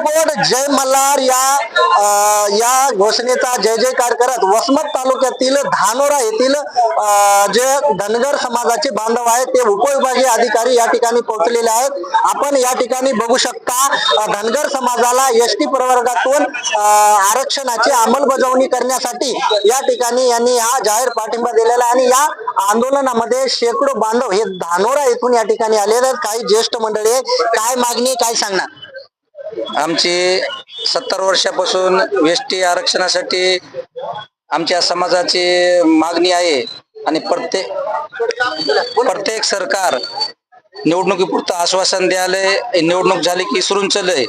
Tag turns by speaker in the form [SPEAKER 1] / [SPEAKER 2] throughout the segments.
[SPEAKER 1] Board जय मल्हार या या घोषणेचा जय जयकार करत वसमत तालुक्यातील धानोरा येथील जे धनगर समाजाचे बांधव आहेत ते उपविभागीय अधिकारी या ठिकाणी पोहोचलेले आहेत. आपण या ठिकाणी बघू शकता धनगर समाजाला एस टी प्रवर्गातून आरक्षणाची अंमलबजावणी करण्यासाठी या ठिकाणी यांनी हा जाहीर पाठिंबा दिलेला आहे. आणि या आंदोलनामध्ये शेकडो बांधव हे धानोरा येथून या ठिकाणी आलेले आहेत. काही ज्येष्ठ मंडळी काय मागणी काय सांगणार?
[SPEAKER 2] आमची सत्तर वर्षापासून वेष्टी आरक्षणासाठी आमच्या समाजाची मागणी आहे आणि प्रत्येक प्रत्येक सरकार निवडणुकीपुरतं आश्वासन द्यायलंय निवडणूक झाली की इसरून चलय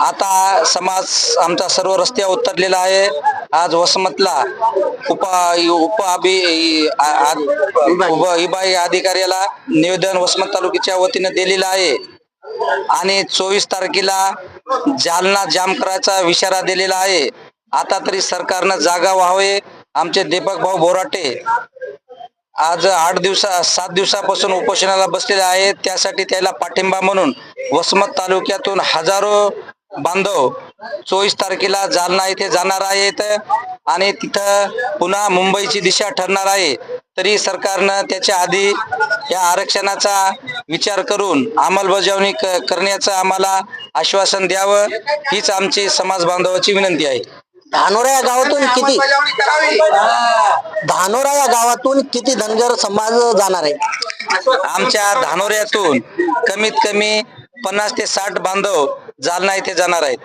[SPEAKER 2] आता समाज आमचा सर्व रस्त्यावर उतरलेला आहे. आज वसमतला उपा उप अभि आ- विभागीय अधिकाऱ्याला निवेदन वसमत तालुक्याच्या वतीनं दिलेलं आहे. आणि चोवीस तारखेला जालना जाम करायचा इशारा दिलेला आहे. आता तरी सरकारनं जागा व्हावे आमचे दीपक भाऊ बोराटे आज आठ दिवसा सात दिवसापासून उपोषणाला बसलेले आहेत. त्यासाठी त्याला पाठिंबा म्हणून वसमत तालुक्यातून हजारो बांधव चोवीस तारखेला जालना येथे जाणार आहेत. आणि तिथं पुन्हा मुंबईची दिशा ठरणार आहे. तरी सरकारनं त्याच्या आधी या आरक्षणाचा विचार करून अंमलबजावणी करण्याचं आम्हाला आश्वासन द्यावं हीच आमची समाज बांधवाची विनंती आहे.
[SPEAKER 1] धानोरा या गावातून किती? धानोरा या गावातून किती धनगर समाज जाणार आहे?
[SPEAKER 2] आमच्या धानोऱ्यातून कमीत कमी पन्नास ते साठ बांधव जालना येथे जाणार आहेत.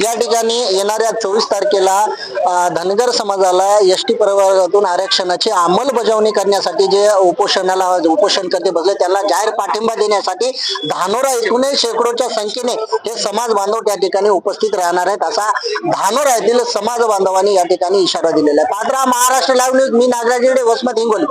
[SPEAKER 1] या ठिकाणी येणाऱ्या चोवीस तारखेला धनगर समाजाला एस टी प्रवर्गातून आरक्षणाची अंमलबजावणी करण्यासाठी जे उपोषणाला उपोषणकर्ते बसले त्यांना जाहीर पाठिंबा देण्यासाठी धानोरा येथूनही शेकडोच्या संख्येने हे समाज बांधव त्या ठिकाणी उपस्थित राहणार आहेत असा धानोरा येथील समाज बांधवांनी या ठिकाणी इशारा दिलेला आहे. पात्रा महाराष्ट्र लाईव्ह न्यूज मी नागराज येडे वसमत हिंगोली.